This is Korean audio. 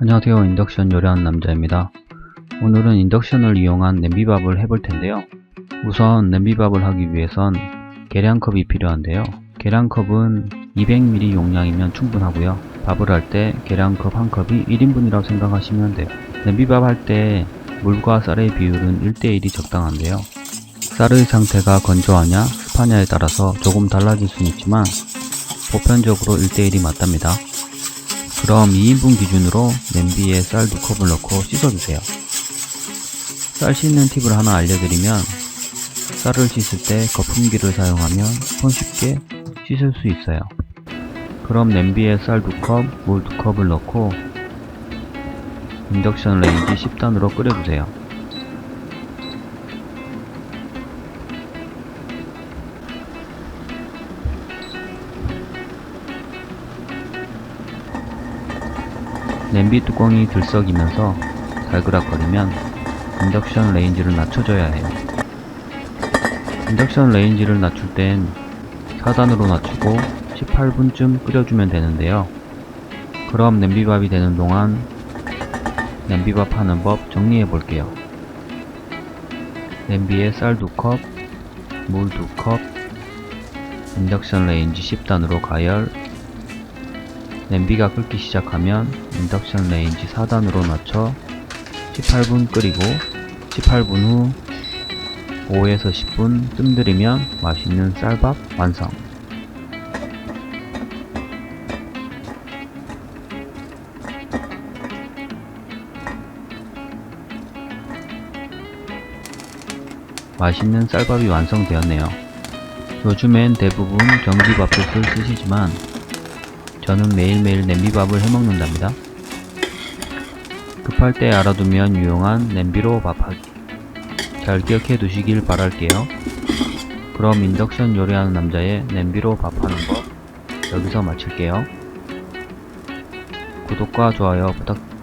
안녕하세요. 인덕션 요리하는 남자입니다. 오늘은 인덕션을 이용한 냄비밥을 해볼 텐데요. 우선 냄비밥을 하기 위해선 계량컵이 필요한데요. 계량컵은 200ml 용량이면 충분하고요. 밥을 할 때 계량컵 한 컵이 1인분이라고 생각하시면 돼요. 냄비밥 할 때 물과 쌀의 비율은 1대1이 적당한데요. 쌀의 상태가 건조하냐 습하냐에 따라서 조금 달라질 수는 있지만 보편적으로 1대1이 맞답니다. 그럼 2인분 기준으로 냄비에 쌀두 컵을 넣고 씻어주세요. 쌀 씻는 팁을 하나 알려드리면 쌀을 씻을 때 거품기를 사용하면 손쉽게 씻을 수 있어요. 그럼 냄비에 쌀두 컵, 물두 컵을 넣고 인덕션 레인지 10단으로 끓여주세요. 냄비 뚜껑이 들썩이면서 달그락거리면 인덕션 레인지를 낮춰줘야 해요. 인덕션 레인지를 낮출 땐 4단으로 낮추고 18분쯤 끓여주면 되는데요. 그럼 냄비밥이 되는 동안 냄비밥 하는 법 정리해 볼게요. 냄비에 쌀 2컵, 물 2컵, 인덕션 레인지 10단으로 가열, 냄비가 끓기 시작하면 인덕션 레인지 4단으로 낮춰 18분 끓이고 18분 후 5에서 10분 뜸들이면 맛있는 쌀밥 완성. 맛있는 쌀밥이 완성되었네요. 요즘엔 대부분 전기밥솥을 쓰시지만 저는 매일매일 냄비밥을 해먹는답니다. 급할 때 알아두면 유용한 냄비로 밥하기. 잘 기억해 두시길 바랄게요. 그럼 인덕션 요리하는 남자의 냄비로 밥하는 법 여기서 마칠게요. 구독과 좋아요 부탁드립니다.